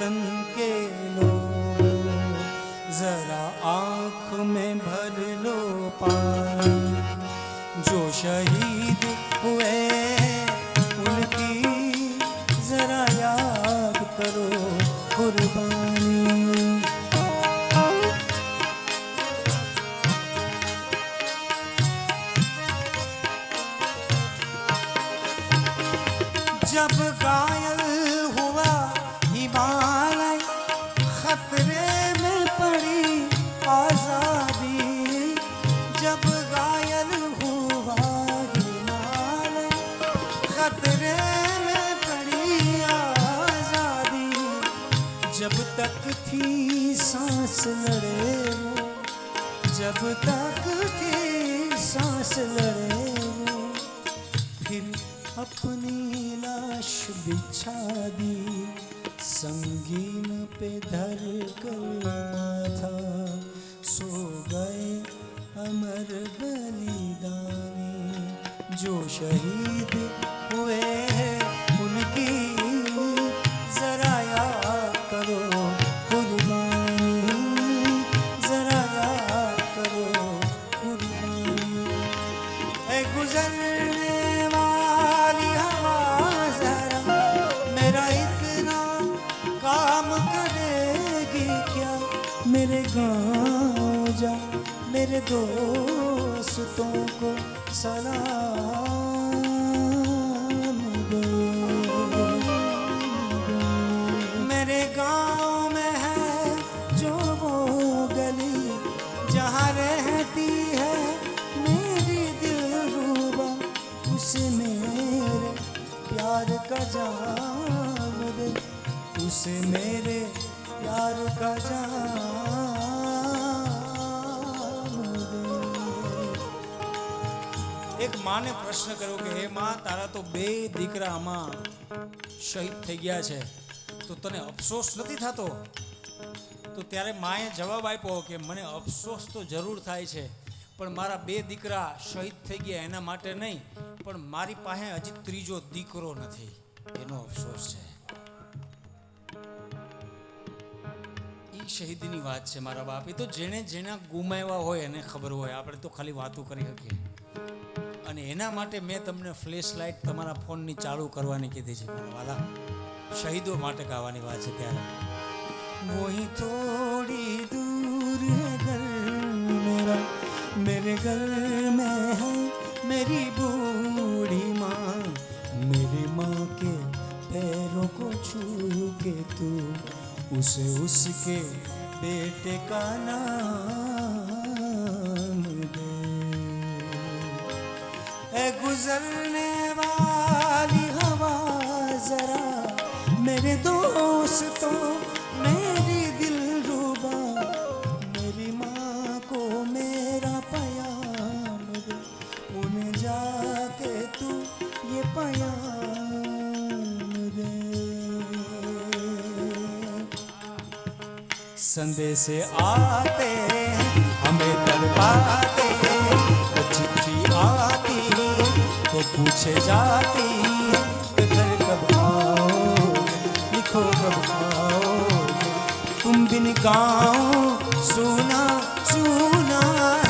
वतन के लो जरा आँख में भर लो पानी। जो शहीद हुए, उनकी जरा याद करो कुर्बानी। जब घायल जब तक थी सांस लड़े जब तक थी सांस लड़े फिर अपनी लाश बिछा दी, संगीन पे धर कर था। सो गए अमर बलिदानी, जो शहीद हुए हैं उनकी गुजरने वाली हवा जरा, मेरा इतना काम करेगी क्या? मेरे गाँव जा, मेरे दोस्तों को सलाम जाम दे उसे मेरे प्यार का जाम दे એક માને પ્રશ્ન કર્યો કે હે માં તારા તો બે દીકરા આમાં શહીદ થઈ ગયા છે તો તને અફસોસ નથી થતો તો ત્યારે માએ જવાબ આપ્યો કે મને અફસોસ તો જરૂર થાય છે પણ મારા બે દીકરા શહીદ થઈ ગયા એના માટે નહીં પણ મારી પાસે હજી ત્રીજો દીકરો નથી એનો અફસોસ છે એ શહીદીની વાત છે મારા બાપ એ તો જેણે જેના ગુમાવ્યા હોય એને ખબર હોય આપણે તો ખાલી વાતો કરી શકીએ અને એના માટે મેં તમને ફ્લેશ લાઇટ તમારા ફોનની ચાલુ કરવાની કીધી છે મારા વાલા શહીદો માટે ગાવાની વાત છે ત્યારે વહી થોડી દૂર ઘર મેરા મેરે ઘર મેં મેરી બૂ को तू, उसे उसके बेटे का नाम दे। गुजरने वाली हवा जरा मेरे दोस्तों, मेरी दिल रूबा, मेरी माँ को मेरा पयाम दे। उन्हें जाके तू ये पयाम संदेश आते हमें तर पाते तो चिट्ठी आती तो पूछे जाती किधर कब आओ? लिखो कब आओ? तुम बिन गाओ, सुना सुना